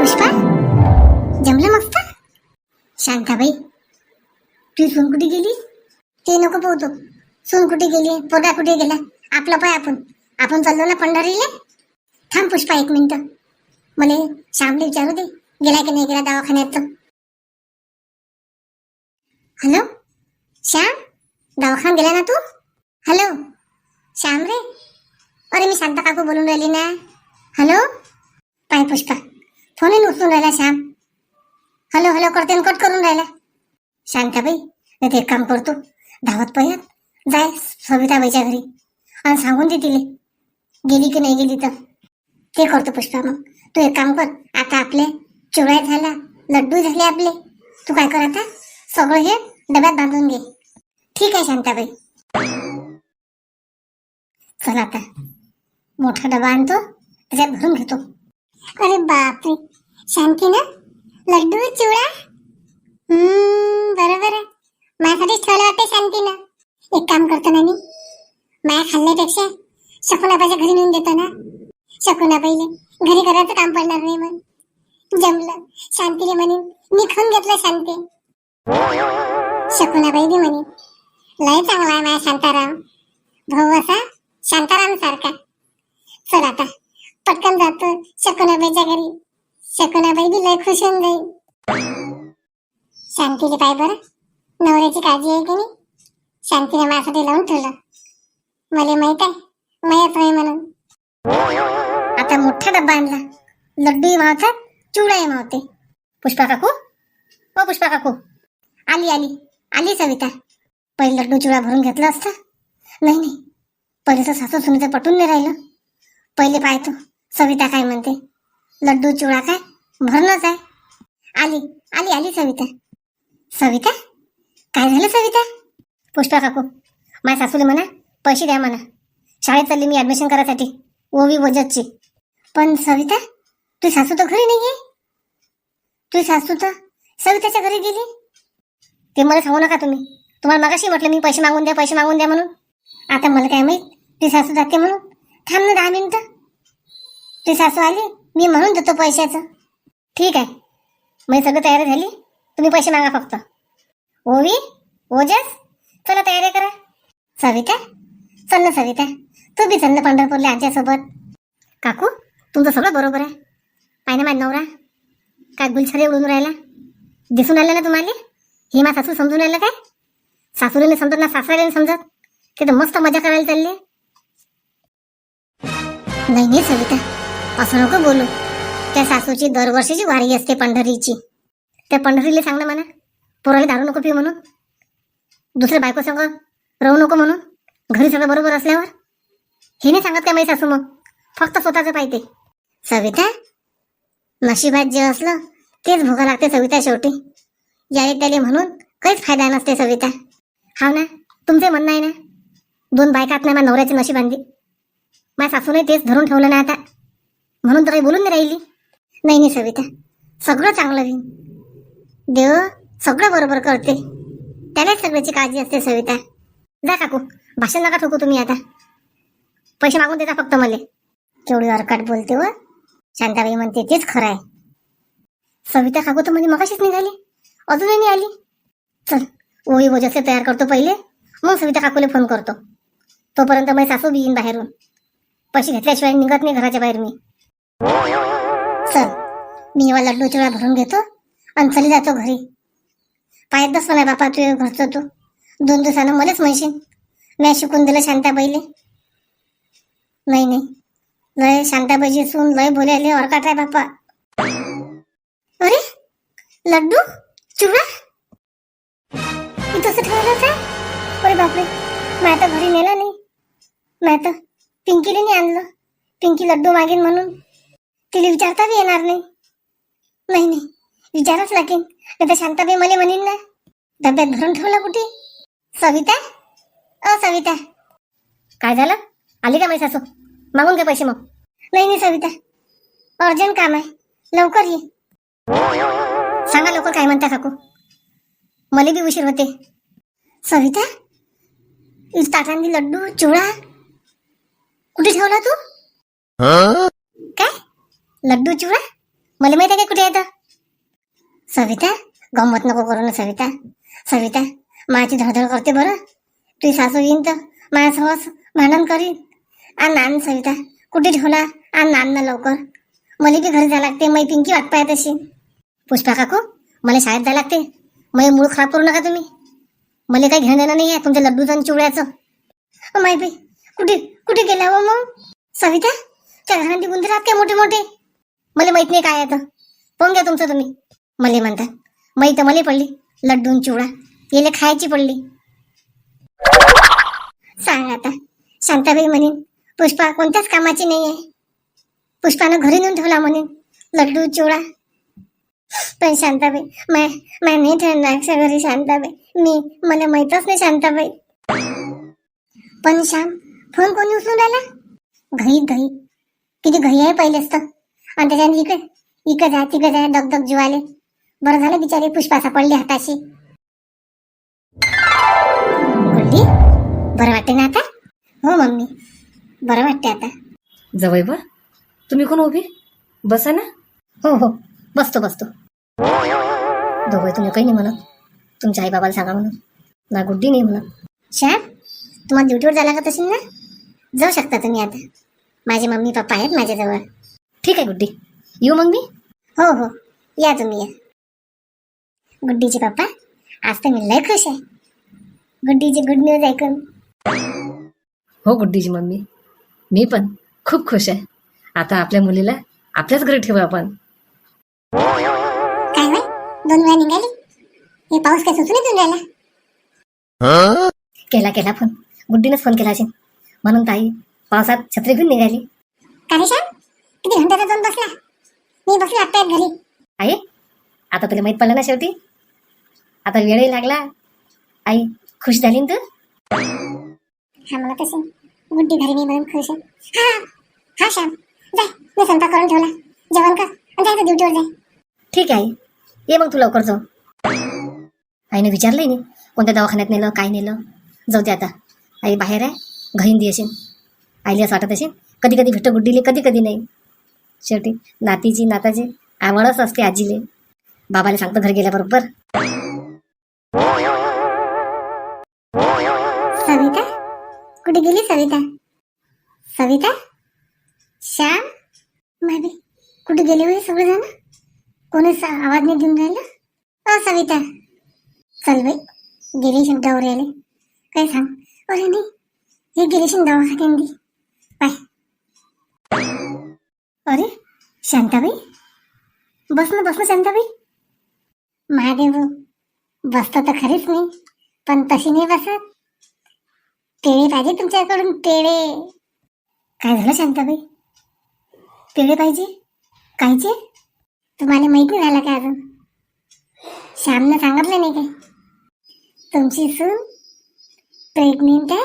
पुष्पा? जमलं मस्त? शांताबाई तू सून कुठे गेली? ते नको पोहतो. सून कुठे गेली पोटा कुठे गेला? आपलं पाय आपण. आपण चाललो ना पंढरीले? थांब पुष्पा एक मिनिट. मला श्यामले विचारू दे. गेला की नाही गेला दवाखान्यात हॅलो? श्याम? दवाखान्यात गेला ना तू? हॅलो? श्याम रे? अरे मी शांता काकू बोलून राहिली ना? हॅलो? पाय पुष्पा. फोनही उचलून राहिला श्याम. हॅलो हॅलो करते कट करून राहिला. शांताबाई नाही ते एक काम करतो. धावत पळत जाय सविताबाईच्या घरी. आणि सांगून दे तिले. गेली की नाही गेली तर? ते करतो पुष्पा मग तू एक काम कर. आता आपले चिवळ्या झाला लड्डू झाले आपले. तू काय कर आता? सगळं हे डब्यात बांधून घे. ठीक आहे शांताबाई. चल आता. मोठा डबा आणतो. त्याच्यात भरून घेतो. अरे बापरे. शांती ना लड्डू चिवडा हम्म बरोबर आहे. माझ्यासाठीच ठेवलं शांती शांतीनं. एक काम करतो ना मी माया खाल्ल्यापेक्षा शकुनाबाईच्या घरी नेऊन देतो ना. शकुनाबाईले घरी करायचं काम पडणार नाही मग जमलं. शांतीले म्हणेन मी खाऊन घेतलं शांती. शकुनाबाई बी म्हणे लय चांगला आहे माया शांताराम. भाऊ असा शांताराम सारखा. चल आता पटकन जातो शकुनाबाईच्या घरी. शकुनाबाई बी लय खुश होऊन जाईल. शांतीले पाय बरं. नवऱ्याची काळजी आहे की नाही? शांतीने माझ्यासाठी लावून ठेवलं. मला माहीत आहे मयाच आहे म्हणून. आता मोठा डब्बा आणला. लड्डूही मावतात चिवडाही मावते. पुष्पा काकू? हो पुष्पा काकू. आली आली. आली सविता. पहिले लड्डू चिवडा भरून घेतला असता. नाही नाही. पहिले तर सासू सुनीचं पटून नाही राहिलं. पहिले पाहतो सविता काय म्हणते? लड्डू चिवडा काय? भरणंच आहे. आली आली आली सविता. सविता? काय झालं सविता? पुष्पा काकू माझ्या सासूले म्हणा पैसे द्या म्हणा. शाळेत चालली मी ऍडमिशन करायसाठी ओवी वजतची पण सविता तू सासू तर घरी नाही आहे तू सासू तर सविताच्या घरी गेली. ते मला सांगू नका तुम्ही. तुम्हाला मगाशी म्हटलं मी पैसे मागून द्या पैसे मागून द्या म्हणून. आता मला काय माहीत ती सासू जाते म्हणून. थांब ना दहा मिनिटं. ती सासू आली मी म्हणून देतो पैशाचं. ठीक आहे. मग सगळं तयारी झाली? तुम्ही पैसे मागा फक्त. ओवी ओजस चला तयारी करा. सविता चल ना सविता. तू बी चल ना पंढरपूरला आमच्यासोबत. काकू तुमचं सगळं बरोबर आहे. पाहिजे माझा नवरा? काय गुलछरे उडून राहिला? दिसून आलं ना तुम्हाला? हे मा सासू समजून आलं काय? सासूला नाही समजत ना सासऱ्याला समजत? ते तर मस्त मजा करायला चालले. नाही नाही सविता. असं नको बोलू. त्या सासूची दरवर्षीची वारी असते पंढरीची. त्या पंढरीला सांग ना म्हणा पोराला दारू नको पिऊ म्हणून. दुसऱ्या बायको संग राहू नको म्हणून. घरी सगळं बरोबर असल्यावर. हे नाही सांगत काय माहिती सासू मग? फक्त स्वतःचं पाहिजे. सविता नशिबात जे असलं तेच भोगा लागते सविता शेवटी. याले त्याले म्हणून काहीच फायदा नसते सविता. हाव ना तुमचे म्हणणं आहे ना? दोन बायकात नाही माझ्या नवऱ्याची नशीब आणली माझ्या सासूने तेच धरून ठेवलं ना आता. म्हणून तर काही बोलून नाही राहिली. नाही नाही सविता. सगळं चांगलं होईल. देव सगळं बरोबर करते. त्यालाच सगळ्याची काळजी असते सविता. जा काकू भाषण नका ठोकू तुम्ही आता. पैसे मागून देता फक्त मला. केवढी अरकाट बोलते व. शांताबाई म्हणते तेच खरं आहे. सविता काकू तर म्हणजे मगाशीच निघाली. अजूनही नाही आली. चल ओळी वजसे तयार करतो पहिले. मग सविता काकूला फोन करतो. तोपर्यंत माझी सासू बी येईन बाहेरून. पैसे घेतल्याशिवाय निघत नाही घराच्या बाहेर मी. चल मी एव्हा लड्डू चिवडा भरून घेतो आणि चली जातो घरी. पायात बस म्हणा बापा तू घरचं तू. दोन दिवसानं मलाच म्हणशील मी शिकून दिलं शांताबाईले. नाही नाही. लय शांताबाईची सून लय बोलायले ऑरकाट आहे बापा. अरे लड्डू चिवडा? मी तसं ठेवलं आहे? अरे बापरे मी आता घरी नेला नाही. मी आता पिंकीला नाही आणलं. पिंकी लड्डू मागेन म्हणून. तिला विचारता बी येणार नाही. नाही नाही. विचारच लागेल. नाही तर शांताबाई मला म्हणेन ना. डब्यात भरून ठेवला कुठे? सविता? अ सविता. काय झालं? आली का माझी सासू? मागून घे पैसे मग. नाही नाही सविता. अर्जंट काम आहे. लवकर ये. सांगा लवकर काय म्हणता काकू? मला बी उशीर होते. सविता? ताटांनी लड्डू चिवडा? कुठे ठेवला तू? लड्डू चिवडा? मला माहिती आहे का कुठे येतं सविता गंमत नको करू ना सविता. सविता माझी धडधड करते बरं. तुझी सासू येईन तर माझ्यासोबत भांडण करीन. आणि नान सविता कुठे ठेवला? आणि नान ना लवकर. मला बी घरी जायला लागते मै पिंकी वाट पाहत तशी पुष्पा काकू मला शाळेत जायला लागते. मै मूळ खराब करू नका तुम्ही. मला काही घेणं देणं नाही आहे तुमच्या लड्डूचं आणि चिवड्याचं. माय बाई कुठे कुठे गेला हो मग? सविता त्या घरांची गुंतरात काय मोठे मोठे मला माहीत नाही काय आता. पाहून घ्या तुमचं तुम्ही. मले म्हणतात. माहीत तर मले पडली. लड्डू चिवडा. येले खायची पडली. सांग आता. शांताबाई म्हणेन पुष्पा कोणत्याच कामाची नाही आहे. पुष्पानं घरी नेऊन ठेवला म्हणेन. लड्डू चिवडा. पण शांताबाई मै मै नाही ठेवणार घरी शांताबाई. मी मला माहीतच नाही शांताबाई. पण श्याम फोन कोणी उचलून राहिला? घाई घाई. किती घाई आहे पहिलेच तर. आणि त्याच्याने इकडे इकडे जा तिकडे जा दग दग जीवाले. बरं झालं बिचारी पुष्पा सापडली हाताशी. गुड्डी बरं वाटते ना आता? हो मम्मी. बरं वाटते आता. जवळ बा तुम्ही कोण उभी? बसा ना. हो हो. बसतो बसतो. दोघं तुम्ही काही नाही म्हणत. तुमच्या आई बाबाला सांगा म्हणून. ना गुड्डी नाही म्हणत. श्याम तुम्हाला ड्युटीवर जायला लागत असेल ना? जाऊ शकता तुम्ही आता. माझे मम्मी पप्पा आहेत माझ्याजवळ. ठीक आहे गुड्डी. येऊ मग मी? हो हो. या तुम्ही या. गुड्डीचे पप्पा आज तर मी लय खुश आहे. गुड्डीची गुड न्यूज ऐकून. हो गुड्डीची मम्मी. मी पण खूप खुश आहे. आता आपल्या मुलीला आपल्याच घरी ठेवू आपण. काय बाय दोन वेळा निघाली? हे पाऊस काय राहिला? केला केला फोन गुड्डीनंच फोन केला असेल. म्हणून ताई पावसात छत्री घेऊन निघाली. काय श्याम किती घंट्याचा जाऊन बसला? मी बसले आत्ता घरी. आई आता तुला माहीत पडलं ना शेवटी? आता वेळही लागला. आई खुश झाली ना तू? हा मला तसे गुड्डी घरी नाही म्हणून खुश आहे. हा हा श्याम. जाय मी स्वयंपाक करून ठेवला. जेवण कर. आणि जायचं ड्युटीवर जाय ठीक आहे ये मग तू लवकर जाऊ. आईने विचारलंय नाही. कोणत्या दवाखान्यात नेलं काय नेलं? जाऊ दे आता. आई बाहेर आहे. घाईन दी असेल. आईला असं वाटत असेल. कधी कधी भेटतं गुड्डीले कधी कधी नाही. शेवटी नातीची नाताची आवडच असते आजीले. बाबाला सांगतो घर गेल्याबरोबर. सविता? कुठे गेली सविता? सविता? श्याम? माहिती कुठे गेले होते सगळेजण कोणीच आवाज नाही देऊन राहिला? अ सविता. चल बाई गेली शिंग आले काय सांग? अरे नाही हे गेली शिंग दवाखान्यात पाय. अरे शांताबाई? बस ना बस ना शांताबाई. महादेव बसतो तर खरीच नाही पण तशी नाही बसत. पेढे पाहिजे तुमच्याकडून पेढे काय झालं शांताबाई? पेढे पाहिजे? कायचे तुम्हाला माहिती झालं का अजून? श्यामनं सांगितलं नाही काय तुमची सून प्रेग्नेंट आहे.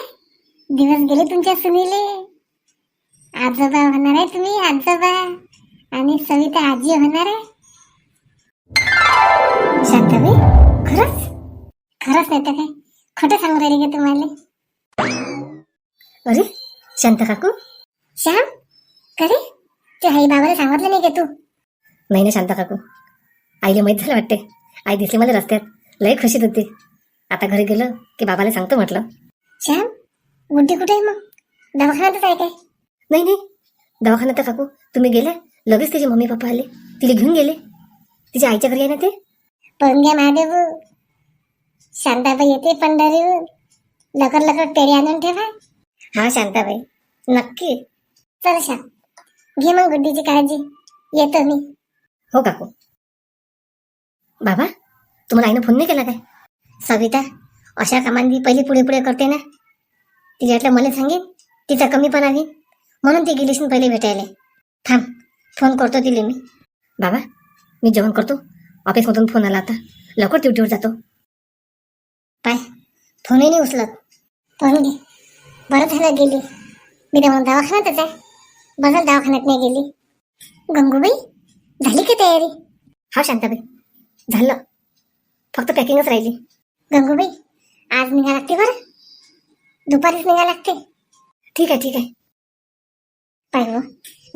दिवस गेले तुमच्या सुनीले. आजोबा होणार आहे तुम्ही? आजोबा आणि सविता आजी होणार आहे? शांताबाई खरंच? खरंच नाही तर काय? खोटं सांगू राहिले का तुम्हाला? अरे शांत काकू. श्याम करे ते आई बाबाला सांगितलं नाही का तू? नाही ना शांता काकू. आईला माहीत झालं वाटते आई दिसली मला रस्त्यात. लय खुशीत होती. आता घरी गेलं की बाबाला सांगतो म्हटलं. श्याम गुड्डी कुठे आहे मग? दवाखान्यातच आहे काय? नाही नाही. दवाखान्यात तर काकू तुम्ही गेल्या लगेच तिचे मम्मी पप्पा आले. तिला घेऊन गेले. तिच्या आईच्या घरी आहे ना ते? पळून घ्या महादेव. शांताबाई येते पंढरीहून. लवकर लवकर पेढे आणून ठेवा. हा शांताबाई. नक्की. चल श्याम घे मग गुड्डीची काळजी. येतो मी. हो काकू. बाबा तुम्हाला आईनं फोन नाही केला काय? सविता अशा कामांनी पहिली पुढे पुढे करते ना? तिला वाटलं मला सांगेन. तिचा कमीपणा होईल म्हणून ती गेलीस पहिले भेटायला. थांब फोन करतो तिले मी. बाबा मी जेवण करतो. ऑफिसमधून फोन आला आता. लवकर ड्युटीवर जातो. पाय फोनही नाही उचलत. पाहून घे. बरं झालं गेली. मी तर मग दवाखान्यातच आहे. बरं दवाखान्यात नाही गेली. गंगूबाई झाली की तयारी? हा शांताबाई. झालं. फक्त पॅकिंगच राहिली. गंगूबाई आज निघा लागते बरं? दुपारीच निघा लागते. ठीक आहे ठीक आहे. पाय हो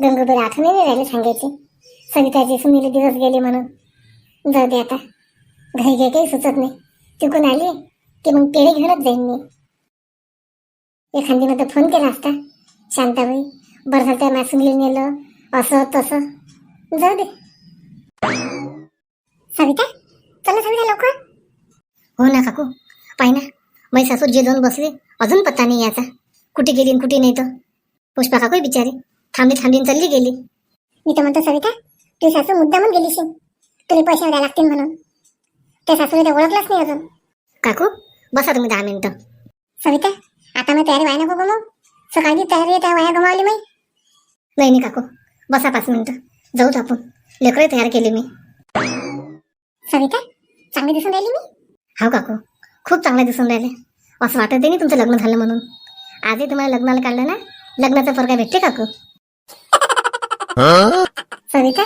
गंगूबाई नाही राहिले सांगायचे. सविताचे सुनीले दिवस गेले म्हणून. जाऊ दे आता. घाई घाई काही सुचत नाही. तिकून आली की मग पेढे घेऊनच जाईन मी. एखादीनं तर फोन केला असता. शांताबाई बरं झालं त्या सुनील नेलं. असं तसं. जाऊ दे. सविता चला सविता लवकर. हो ना काकू. पाहि ना. मै सासू जे जाऊन बसले अजून पत्ता नाही याचा. कुठे गेली कुठे नाही तर. पुष्पा काकू बिचारी. थांबली थांबलीन चालली गेली. मी तर म्हणतो सविता तुझी सासू मुद्दामून गेली शिन तुला पैसे द्यायला लागतील म्हणून. त्या सासूने ते ओळखलंच नाही अजून. काकू बसा तुम्ही दहा मिनिटं. सविता आता मी तयारी व्हाय नको गमव सकाळी तयारी त्या वाया गमावली मी नाही नाही काकू बसा पाच मिनिटं. जाऊच आपण लेकरं तयार केली मी. सविता चांगली दिसून राहिली मी? हो काकू खूप चांगले दिसून राहिले. असं वाटत नाही तुमचं लग्न झालं म्हणून. आजही तुम्हाला लग्नाला काढलं ना? लग्नाचा पोरगा भेटते काकू? सविता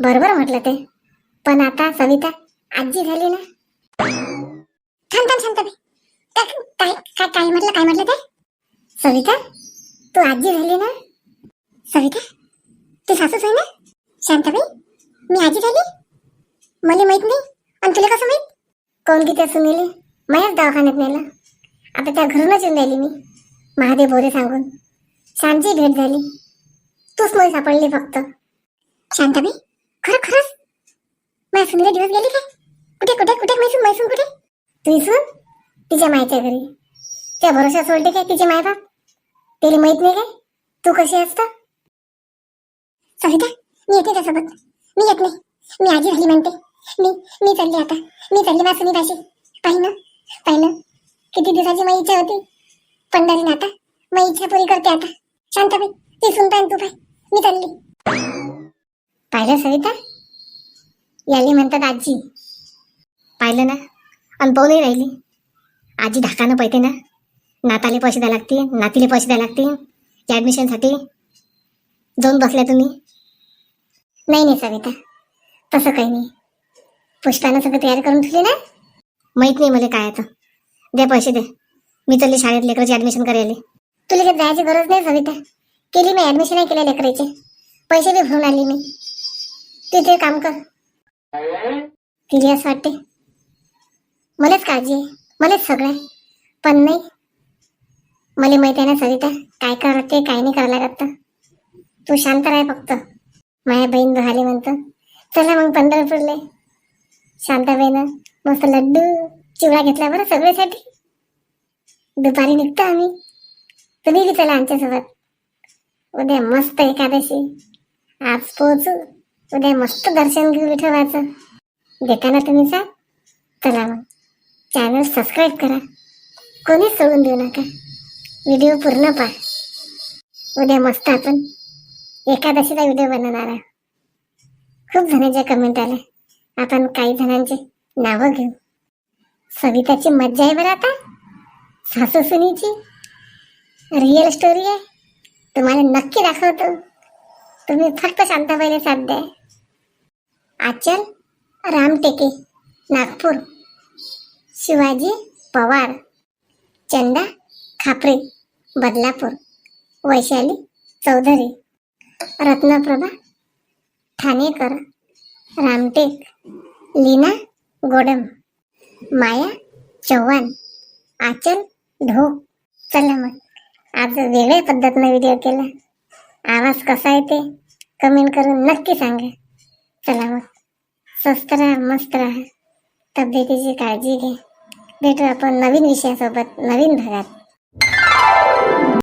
बरोबर म्हटलं ते. पण आता सविता आजी झाली ना? थांब थांब शांत काय काय काय म्हटलं काय म्हटलं ते? सविता तू आजी झाली ना? सविता तू सासूच आहे ना? शांताबाई मी आजी झाली? मला माहीत नाही. आणि तुला कसं माहीत? कोण किती सुनीले माझ्याच दवाखान्यात नेलं. आता त्या घरूनच येऊन राहिली मी. महादेव बोरे सांगून. श्यामची भेट झाली. तूच मला सापडली फक्त. शांताबाई खरं खरंच? माझ्या दिवस गेले काय? कुठे कुठे कुठे? मैसून मैसून कुठे? तुझी सून तिच्या मायच्या घरी. त्या भरोशा सोडते काय तिचे मायबाप? तिला माहीत नाही काय? तू कशी असत सविता मी येते त्यासोबत. मी येत नाही. मी आजी झाली म्हणते. मी मी चालली आता. मी चालली माझ्या सुनीताशी पाहिलं पाहिलं. किती दिवसाची माझी इच्छा होती. पंढरीन आता माझी इच्छा पुरी करते आता. शांताबाई ते सुन पाय तू पाय मी चालली पाहिलं सविता? याली म्हणतात आजी. पाहिलं ना? अनुभव राहिली. आजी धाकानं पैते ना? नाताले पैसे द्यायला लागतील नातीले पैसे द्यायला लागतील ॲडमिशनसाठी जाऊन बसल्या तुम्ही. नाही नाही सविता. तसं काही नाही. पुष्पानं सगळं तयार करून ठेवली ना? माहीत नाही मला काय आता. दे पैसे दे मी चालली शाळेत लेकरची ॲडमिशन करायला. तुला काही जायची गरज नाही सविता? केली मी ॲडमिशन नाही केल्या लेकराचे. पैसे बी भरून आली मी. तिथे काम कर. तिला असं वाटते मलाच काळजी आहे. मलाच सगळं आहे. पण नाही. मला माहिती आहे ना सविता काय करते काय नाही करायला लागत तू शांत राह फक्त. माझ्या बहीण राहिली म्हणतं. चला मग पंढरपूरले. शांताबाईनं मस्त लड्डू चिवडा घेतला बरं सगळ्यासाठी. दुपारी निघतो आम्ही. तुम्ही बी चला आमच्यासोबत. उद्या मस्त एकादशी. आज पोहोचू. उद्या मस्त दर्शन घेऊ विठोबाचं देताना तुम्ही सर चला मग. चॅनल सबस्क्राईब करा. कोणीच सोडून देऊ नका. व्हिडिओ पूर्ण पहा. उद्या मस्त आपण एकादशीचा व्हिडिओ बनवणार आहे. खूप जणांच्या कमेंट आले आपण काही जणांचे नावं घेऊ. सविताची मज्जा आहे बरं आता. सासू सुनीची रिअल स्टोरी आहे. तुम्हाला नक्की दाखवतो. तुम्ही फक्त शांताबाईला साथ द्या. आचल रामटेके नागपूर. शिवाजी पवार चंदा खापरे बदलापूर. वैशाली चौधरी. रत्नप्रभा ठाणेकर रामटेक. लीना गोडम. माया चव्हाण. आचल ढोक. चला मग. आज वेगळ्या पद्धतीनं व्हिडिओ केला आवाज कसा येते कमेंट करून नक्की सांगा. चला मग स्वस्त राहा मस्त राहा. तब्येतीची काळजी घे भेटू आपण नवीन विषयासोबत नवीन भागात.